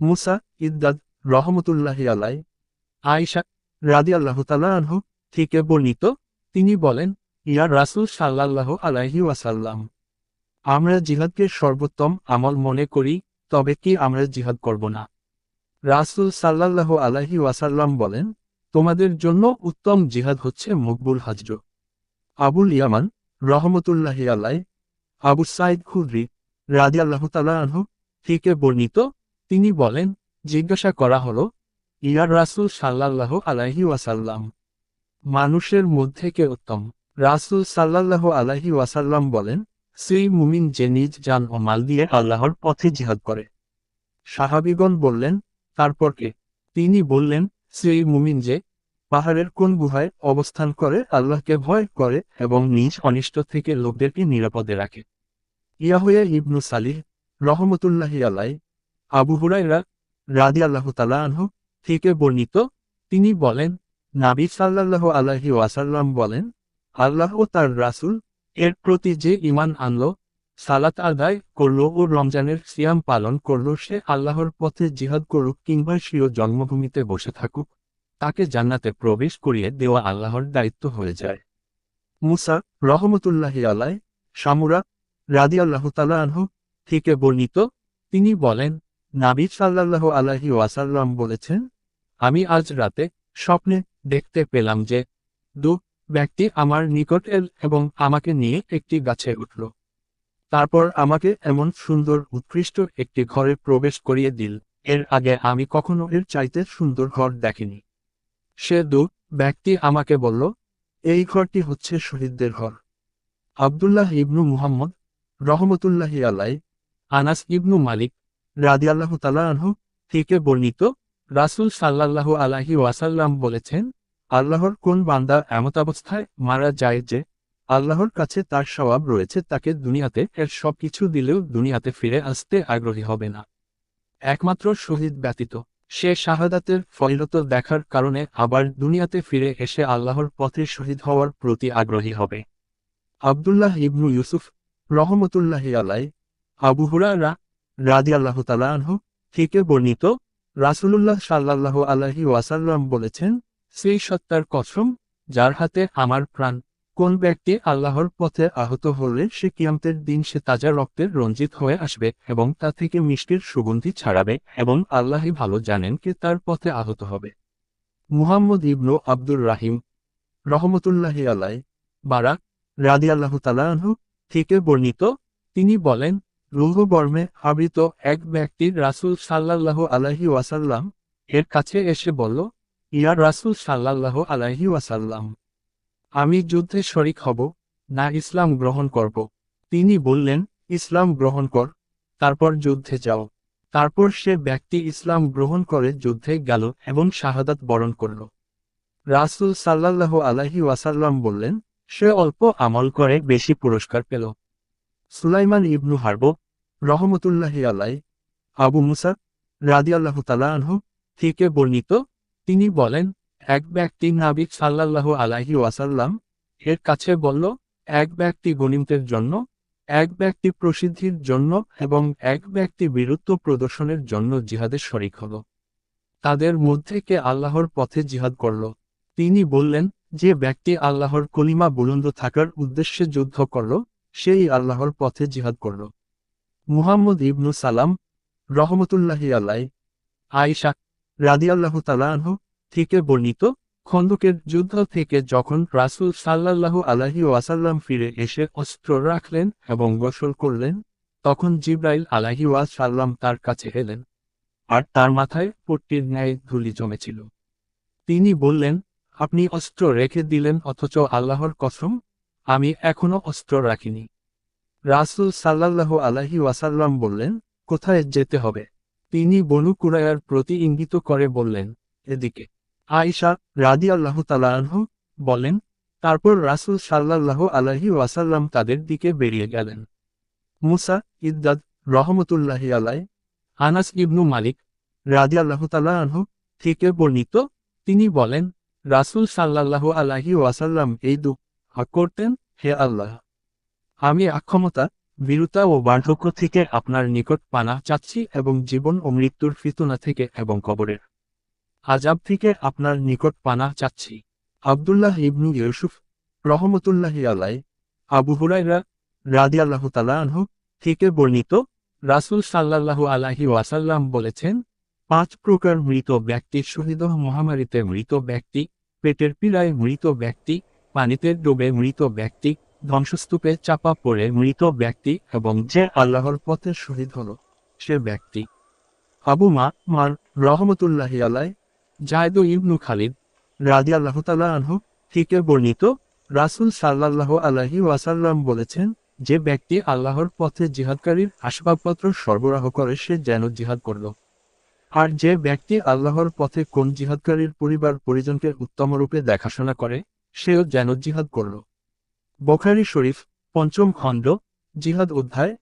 মুসা ইদ্দাদ রহমতুল্লাহি আলাই আয়সা রাদি আল্লাহ আনহু থেকে বর্ণিত। তিনি বলেন, ইয়া রাসুল সাল্লাল্লাহু আলাইহি ওয়াসাল্লাম, আমরা জিহাদকে সর্বোত্তম আমল মনে করি, তবে কি আমরা জিহাদ করব না? রাসুল সাল্লাল্লাহু আলাইহি ওয়াসাল্লাম বলেন, তোমাদের জন্য উত্তম জিহাদ হচ্ছে মকবুল হাজর। আবুল ইয়ামান রহমতুল্লাহ আলাই, আবু সাইদ খুদ্রি রাদি আল্লাহ আনহু থেকে বর্ণিত। তিনি বলেন, জিজ্ঞাসা করা হল ইয়ার রাসুল সাল্লাল্লাহু আলাইহি ওয়াসাল্লাম, মানুষের মধ্যে কে উত্তম? রাসুল সাল্লাল্লাহু আলাইহি ওয়াসাল্লাম বলেন, সেই মুমিন যে নিজ জান ও মাল দিয়ে আল্লাহর পথে জিহাদ করে। সাহাবিগণ বললেন, তারপর কে? তিনি বললেন, সেই মুমিন যে পাহাড়ের কোন গুহায় অবস্থান করে আল্লাহকে ভয় করে এবং নিজ অনিষ্ট থেকে লোকদেরকে নিরাপদে রাখে। ইয়াহুয়া ইবনু সালিহ রহমতুল্লাহি আলাই আবু হুরাইরা রাদি আল্লাহ তালা আনহু থেকে বর্ণিত। তিনি বলেন, নাবি সাল্লাহ আলাহি ওয়াসাল্লাম বলেন, আল্লাহ ও তার রাসূল এর প্রতি যে ইমান আনল, সালাত আদায় করল ও রমজানের সিয়াম পালন করল, সে আল্লাহর পথে জিহাদ করুক কিংবা স্বীয় জন্মভূমিতে বসে থাকুক, তাকে জান্নাতে প্রবেশ করিয়ে দেওয়া আল্লাহর দায়িত্ব হয়ে যায়। মুসা রহমতুল্লাহি আলাই সামুরা রাদি আল্লাহ তালা আনহু থেকে বর্ণিত। তিনি বলেন নাবি সাল্লাহ আলাহি ওয়াসাল্লাম বলেছেন, আমি আজ রাতে স্বপ্নে দেখতে পেলাম যে দু ব্যক্তি আমার নিকট এল এবং আমাকে নিয়ে একটি গাছে উঠল। তারপর আমাকে এমন সুন্দর উৎকৃষ্ট একটি ঘরে প্রবেশ করিয়ে দিল। এর আগে আমি কখনো এর চাইতে সুন্দর ঘর দেখিনি। সে দু ব্যক্তি আমাকে বলল, এই ঘরটি হচ্ছে শহীদদের ঘর। আবদুল্লাহ ইবনু মুহাম্মদ রহমতুল্লাহি আলাই আনাস ইবনু মালিক রাদিয়াল্লাহু তালা আনহু থেকে বর্ণিত, রাসুল সাল্লাল্লাহু আলাহি ওয়াসাল্লাম বলেছেন, আল্লাহর কোন বান্দা এমত অবস্থায় মারা যায় যে আল্লাহর কাছে তার স্বভাব রয়েছে তাকে দুনিয়াতে এর সব কিছু দিলেও দুনিয়াতে ফিরে আসতে আগ্রহী হবে না। একমাত্র শহীদ ব্যতীত, সে শাহাদাতের ফলিলত দেখার কারণে আবার দুনিয়াতে ফিরে এসে আল্লাহর পথে শহীদ হওয়ার প্রতি আগ্রহী হবে। আবদুল্লাহ ইবনু ইউসুফ রহমতুল্লাহি আলাই আবু হুরারা রাদি আল্লাহ আনহু, থেকে বর্ণিত, রাসুলুল্লাহ সাল্লাহ আলাহি ওয়াসাল্লাম বলেছেন, সেই সত্তার কসম, যার হাতে আমার প্রাণ, কোন ব্যক্তি আল্লাহর পথে আহত হলে সে কিয়ামতের দিন সে তাজা রক্তের রঞ্জিত হয়ে আসবে এবং তা থেকে মিষ্টির সুগন্ধি ছাড়াবে এবং আল্লাহই ভালো জানেন কে তার পথে আহত হবে। মুহাম্মদ ইবনু আব্দুর রাহিম, রহমতুল্লাহি আলাই বারাক রাদি আল্লাহ তালাহু থেকে বর্ণিত, তিনি বলেন রুহবর্মে আবৃত এক ব্যক্তির রাসুল সাল্লাল্লাহু আলাহি ওয়াসাল্লাম এর কাছে এসে বলল, ইয়া রাসুল সাল্লাল্লাহু আলাহি ওয়াসাল্লাম, আমি যুদ্ধে শরিক হব, না ইসলাম গ্রহণ করব। তিনি বললেন, ইসলাম গ্রহণ কর, তারপর যুদ্ধে যাও। তারপর সে ব্যক্তি ইসলাম গ্রহণ করে যুদ্ধে গেল এবং শাহাদাত বরণ করল। রাসুল সাল্লাল্লাহু আলাহি ওয়াসাল্লাম বললেন, সে অল্প আমল করে বেশি পুরস্কার পেল। সুলাইমান ইবনু হারব, রহমতুল্লাহি আলাই আবু মুসা রাদিয়াল্লাহ তালা আনহু থেকে বর্ণিত, তিনি বলেন, এক ব্যক্তি নাবিক সাল্লাল্লাহু আলাহি ওয়াসাল্লাম এর কাছে বলল, এক ব্যক্তি গণিমতের জন্য, এক ব্যক্তি প্রসিদ্ধির জন্য এবং এক ব্যক্তি বীরত্ব প্রদর্শনের জন্য জিহাদের শরিক হল। তাদের মধ্যে কে আল্লাহর পথে জিহাদ করল? তিনি বললেন, যে ব্যক্তি আল্লাহর কলিমা বুলন্দ থাকার উদ্দেশ্যে যুদ্ধ করল সেই আল্লাহর পথে জিহাদ করল। মুহাম্মদ ইবনু সালাম রহমতুল্লাহি আল্লাহ আইসা রাদিয়াল্লাহু তালাহু থেকে বর্ণিত, খন্দকের যুদ্ধ থেকে যখন রাসুল সাল্লাল্লাহু আলাহি ওয়াসাল্লাম ফিরে এসে অস্ত্র রাখলেন এবং গোসল করলেন, তখন জিব্রাইল আলাহি ওয়াসাল্লাম তার কাছে এলেন। আর তার মাথায় পট্টির ন্যায় ধুলি জমেছিল। তিনি বললেন, আপনি অস্ত্র রেখে দিলেন, অথচ আল্লাহর কসম আমি এখনও অস্ত্র রাখিনি। রাসুল সাল্লাল্লাহু আলাহি ওয়াসাল্লাম বললেন, কোথায় যেতে হবে? তিনি বনু কুরায়ার প্রতি ইঙ্গিত করে বললেন, এদিকে। আয়েশা রাদি আল্লাহ তালাহ বলেন, তারপর রাসুল সাল্লাল্লাহু আলাহি ওয়াসাল্লাম তাদের দিকে বেরিয়ে গেলেন। মুসা ইদ্দাদ রহমতুল্লাহ আলাই আনাস ইবনু মালিক রাদি আল্লাহ তালাহ থেকে বর্ণিত। তিনি বলেন, রাসুল সাল্লাল্লাহু আলাহি ওয়াসাল্লাম এই দু করতেন? হে আল্লাহ, আমি অক্ষমতা, বীরতা ও বার্ধক্য থেকে আপনার নিকট পানা চাচ্ছি এবং জীবন ও মৃত্যুর ফিতুনা থেকে এবং কবরের আজাব থেকে আপনার নিকট পানা চাচ্ছি। আবদুল্লাহ ইবনু ইউসুফ রহমতুল্লাহি আলাই আবু হুরাইরা রাদিয়াল্লাহু তাআলা আনহু থেকে বর্ণিত, রাসূল সাল্লাল্লাহু আলাহি ওয়াসাল্লাম বলেছেন, পাঁচ প্রকার মৃত ব্যক্তি শহীদ মহামারীতে মৃত ব্যক্তি, পেটের পীড়ায় মৃত ব্যক্তি পানিতে ডুবে মৃত ব্যক্তি ধ্বংসস্তূপে চাপা পড়ে মৃত ব্যক্তি এবং যে আল্লাহর পথে শহীদ হল সে ব্যক্তি। আবু মা মার রহমতুল্লাহি আলাই জায়দ ইবনু খালিদ রাদি আল্লাহ তালা আনহু থেকে বর্ণিত রাসুল সাল্লাল্লাহু আলাহি ওয়াসাল্লাম বলেছেন, যে ব্যক্তি আল্লাহর পথে জিহাদকারীর আসবাবপত্র সরবরাহ করে সে যেন জিহাদ করল। আর যে ব্যক্তি আল্লাহর পথে কোন জিহাদকারীর পরিবার পরিজনকে উত্তমরূপে দেখাশোনা করে সেও যেন জিহাদ করল। বখারি শরীফ পঞ্চম খণ্ড জিহাদ অধ্যায়